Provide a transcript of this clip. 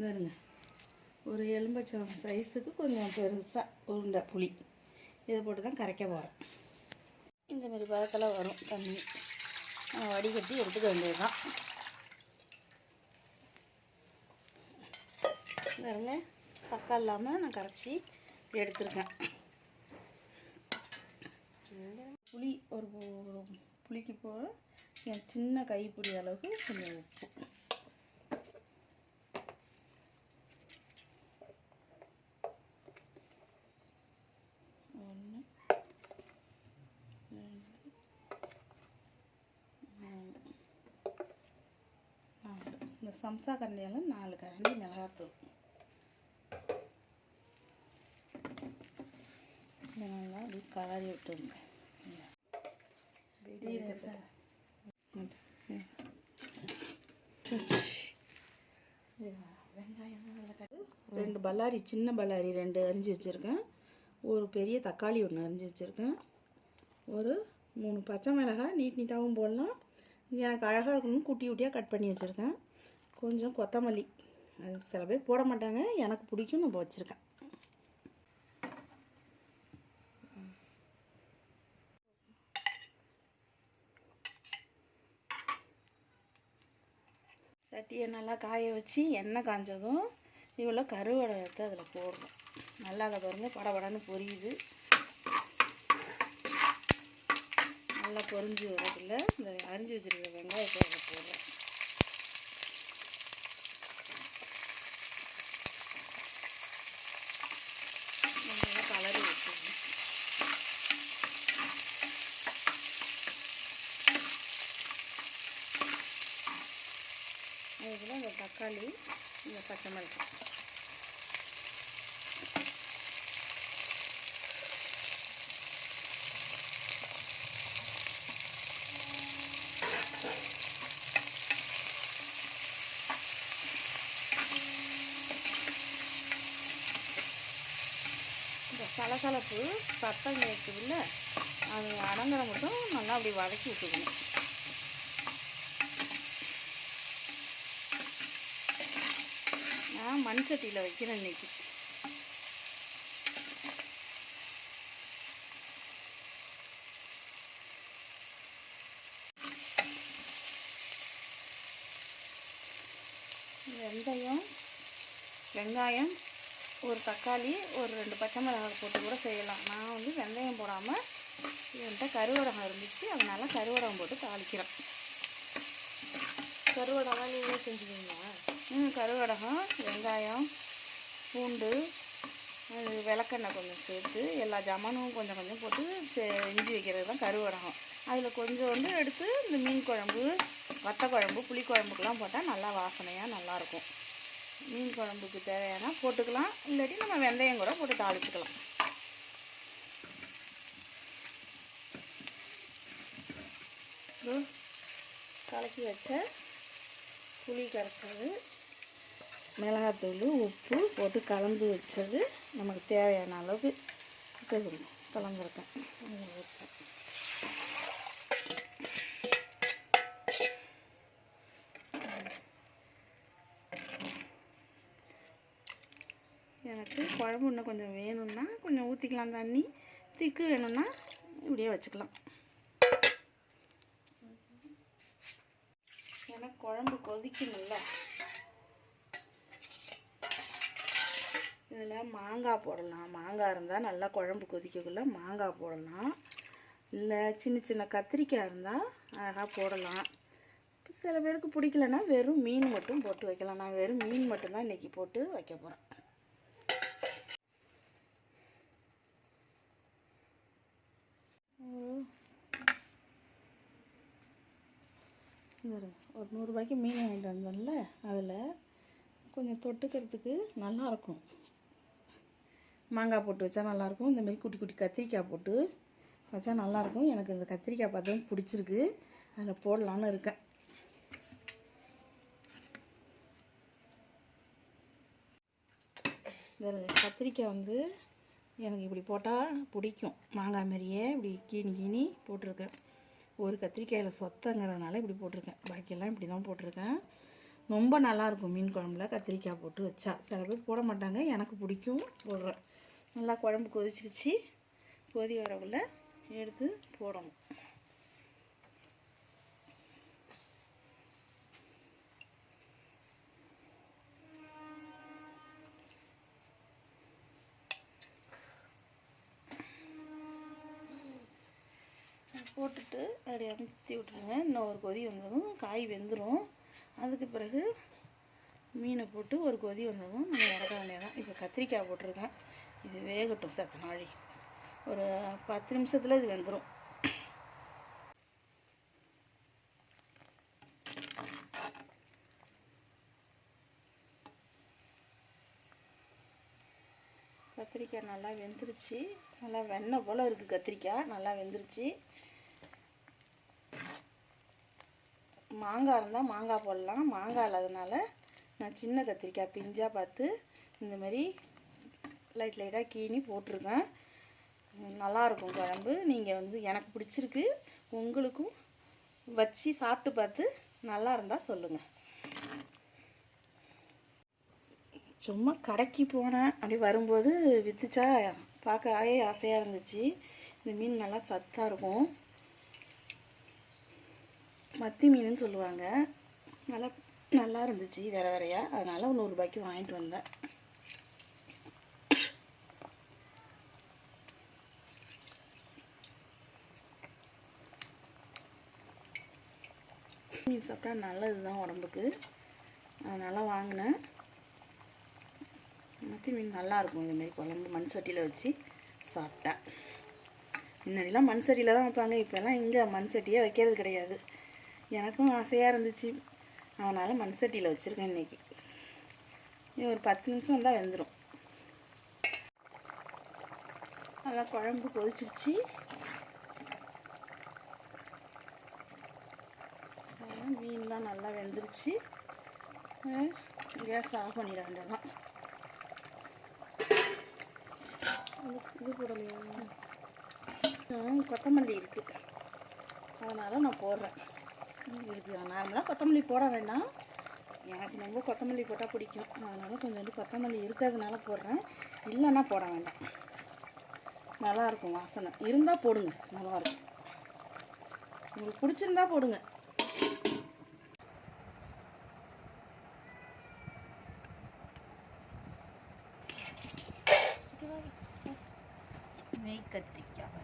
பாருங்க. ஒரு எலும்பச்சம் சைஸுக்கு கொஞ்சம் பெருசாக உருண்டை புளி. இதை போட்டு தான் கரைக்க போகிறேன் இந்தமாரி பதத்தில் வரும் தண்ணி. நம்ம வடிகட்டி எடுத்துக்க வேண்டியது தான் பாருங்க. சக்கா இல்லாமல் நான் கரைச்சி எடுத்திருக்கேன். புளி ஒரு ஒரு புளிக்கு போக என் சின்ன கைப்பிடி அளவுக்கு கொஞ்சம் உப்பு ஒன்று ரெண்டு மூணு நாலு இந்த சம்சா கரண்டியால் நாலு கரண்டி மிளகாத்தூள். நல்லா அப்படி கலரி விட்டுருங்க. ரெண்டு பல்லாரி சின்ன பல்லாரி ரெண்டு அரிஞ்சு வச்சுருக்கேன். ஒரு பெரிய தக்காளி ஒன்று அரிஞ்சு வச்சுருக்கேன். ஒரு மூணு பச்சை மிளகாய் நீட் நீட்டாகவும் போடலாம். எனக்கு அழகாக இருக்கணும் குட்டி குட்டியாக கட் பண்ணி வச்சுருக்கேன். கொஞ்சம் கொத்தமல்லி. அது சில பேர் போட மாட்டாங்க. எனக்கு பிடிக்கும். நம்ம வச்சுருக்கேன். சட்டியை நல்லா காய வச்சு எண்ணெய் காய்ஞ்சதும் இவ்வளோ கருவடை எடுத்து அதில் போடணும். நல்லா அதை பாருங்க. படபடன்னு பொரியுது. நல்லா பொரிஞ்சு வரதுல இந்த அரிஞ்சு வச்சுருக்க வெங்காயத்தை அதில் போடுறேன் நல்லா கலரி வச்சுக்கணும் இதில் இந்த தக்காளி இந்த பச்சை மிளகாய். இந்த சலசலப்பு சத்தம் கேட்குதுல்ல அது அடங்குற மட்டும் நல்லா அப்படி வதக்கி விட்டுக்கணும். நான் மண் சட்டியில் வைக்கிறேன் இன்னைக்கு. வெந்தயம் வெங்காயம் ஒரு தக்காளி ஒரு ரெண்டு பச்சை மிளகாய் போட்டு கூட செய்யலாம். நான் வந்து வெந்தயம் போடாமல் என்கிட்ட கருவடகம் இருந்துச்சு. அதனால கருவடகம் போட்டு தாளிக்கிறேன். கருவடகம் நீங்களே செஞ்சுக்கிங்களா ம் கருவடகம் வெங்காயம் பூண்டு விளக்கெண்ணெய் கொஞ்சம் சேர்த்து எல்லா ஜாமானும் கொஞ்சம் கொஞ்சம் போட்டு செ- இஞ்சி வைக்கிறது தான் கருவடகம். அதில் கொஞ்சோண்டு எடுத்து இந்த மீன் குழம்பு வத்த குழம்பு புளி குழம்புக்கெலாம் போட்டால் நல்லா வாசனையாக நல்லாயிருக்கும். மீன் குழம்புக்கு தேவையான போட்டுக்கலாம் இல்லாட்டி நம்ம வெந்தயம் கூட போட்டு தாளிச்சுக்கலாம். கலக்கி வச்ச புளி கரைச்சது மிளகாத்தூள் உப்பு போட்டு கலந்து வச்சது நமக்கு தேவையான அளவுக்கு கலந்து கலந்துருக்கேன். எனக்கு குழம்பு இன்னும் கொஞ்சம் வேணும்னா கொஞ்சம் ஊற்றிக்கலாம் தண்ணி. திக்கு வேணும்னா இப்படியே வச்சுக்கலாம். ஏன்னா குழம்பு கொதிக்கணும்ல. இதில் மாங்காய் போடலாம். மாங்காய் இருந்தால் நல்லா குழம்பு கொதிக்கக்குள்ள மாங்காய் போடலாம். இல்லை சின்ன சின்ன கத்திரிக்காய் இருந்தால் அழகாக போடலாம். சில பேருக்கு பிடிக்கலன்னா வெறும் மீன் மட்டும் போட்டு வைக்கலாம். நான் வெறும் மீன் மட்டும்தான் இன்றைக்கி போட்டு வைக்க போகிறேன் ஒரு நூறுரூபாய்க்கு மீன் வாங்கிட்டு வந்தேன்ல அதில் கொஞ்சம் தொட்டுக்கிறதுக்கு நல்லாயிருக்கும் மாங்காய் போட்டு வச்சா நல்லாயிருக்கும் இந்தமாரி குட்டி குட்டி கத்திரிக்காய் போட்டு வச்சா நல்லாயிருக்கும் எனக்கு இந்த கத்திரிக்காய் பார்த்ததும் பிடிச்சிருக்கு. அதில் போடலான்னு இருக்கேன். இந்த கத்திரிக்காய் வந்து எனக்கு இப்படி போட்டால் பிடிக்கும். மாங்காய் மாதிரியே இப்படி கீணி கீணி போட்டிருக்கேன். ஒரு கத்திரிக்காயில் சொத்தங்கிறதுனால இப்படி போட்டிருக்கேன். பாக்கியெல்லாம் இப்படி தான் போட்டிருக்கேன். ரொம்ப நல்லாயிருக்கும் மீன் குழம்புல கத்திரிக்காய் போட்டு வச்சா. சில பேர் போட மாட்டாங்க. எனக்கு பிடிக்கும் போடுறேன். நல்லா குழம்பு கொதிச்சிருச்சு. கொதி வரக்குள்ள எடுத்து போடணும். போட்டுட்டு அப்படியே அமுத்தி விட்ருங்க இன்னும் ஒரு கொதி வந்ததும் காய் வெந்துடும் அதுக்கு பிறகு மீனை போட்டு ஒரு கொதி வந்ததும் நம்ம இறக்க வேண்டியதான் இப்போ கத்திரிக்காய் போட்டிருக்கேன். இது வேகட்டும் சத்த நாழி ஒரு பத்து நிமிஷத்தில் இது வெந்துடும் கத்திரிக்காய் நல்லா வெந்துருச்சு. நல்லா வெண்ணெய் போல் இருக்குது கத்திரிக்காய். நல்லா வெந்துருச்சு. மாங்காய் இருந்தால் மாங்காய் போடலாம். மாங்காய் இல்லாதனால நான் சின்ன கத்திரிக்காய் பிஞ்சாக பார்த்து இந்த மாதிரி லைட் லைட்டாக கீனி போட்டிருக்கேன். நல்லாயிருக்கும் குழம்பு. நீங்கள் வந்து எனக்கு பிடிச்சிருக்கு. உங்களுக்கும் வச்சு சாப்பிட்டு பார்த்து நல்லா இருந்தால் சொல்லுங்கள் சும்மா கடைக்கு போனேன். அப்படி வரும்போது வித்துச்சா பார்க்கவே ஆசையாக இருந்துச்சு. இந்த மீன் நல்லா சத்தாக இருக்கும். மத்தி மீனுன்னு சொல்லுவாங்க. நல்லா நல்லா இருந்துச்சு வேற வேறையா. அதனால் நூறுரூபாய்க்கு வாங்கிட்டு வந்தேன். மீன் சாப்பிட்டா நல்லது தான் உடம்புக்கு. அதனால் வாங்கினேன். மத்தி மீன் நல்லாயிருக்கும் இதுமாரி குழம்பு மண் சட்டியில் வச்சு சாப்பிட்டேன். முன்னாடிலாம் மண் சட்டியில் தான் வைப்பாங்க. இப்போல்லாம் இங்கே மண் சட்டியே வைக்கிறது கிடையாது. எனக்கும் ஆசையாக இருந்துச்சு. அதனால் மண் சட்டியில் வச்சுருக்கேன் இன்றைக்கி இது ஒரு பத்து நிமிஷம் தான் வெந்துடும் நல்லா குழம்பு கொதிச்சிருச்சு. மீன்லாம் நல்லா வெந்துருச்சு. கேஸ் ஆஃப் பண்ணிட வேண்டியதான் இது போடலையா. கொத்தமல்லி இருக்குது அதனால் நான் போடுறேன். இதுக்கு நார்மலாக கொத்தமல்லி போட வேண்டாம். எனக்கு ரொம்ப கொத்தமல்லி போட்டால் பிடிக்கும். அதனால் கொஞ்சோண்டு கொத்தமல்லி இருக்கிறதுனால போடுறேன். இல்லைன்னா போட வேண்டாம். நல்லாயிருக்கும் வாசனை. இருந்தால் போடுங்க. நல்லாயிருக்கும் உங்களுக்கு பிடிச்சிருந்தா போடுங்க. நெய் கத்திரிக்காய்.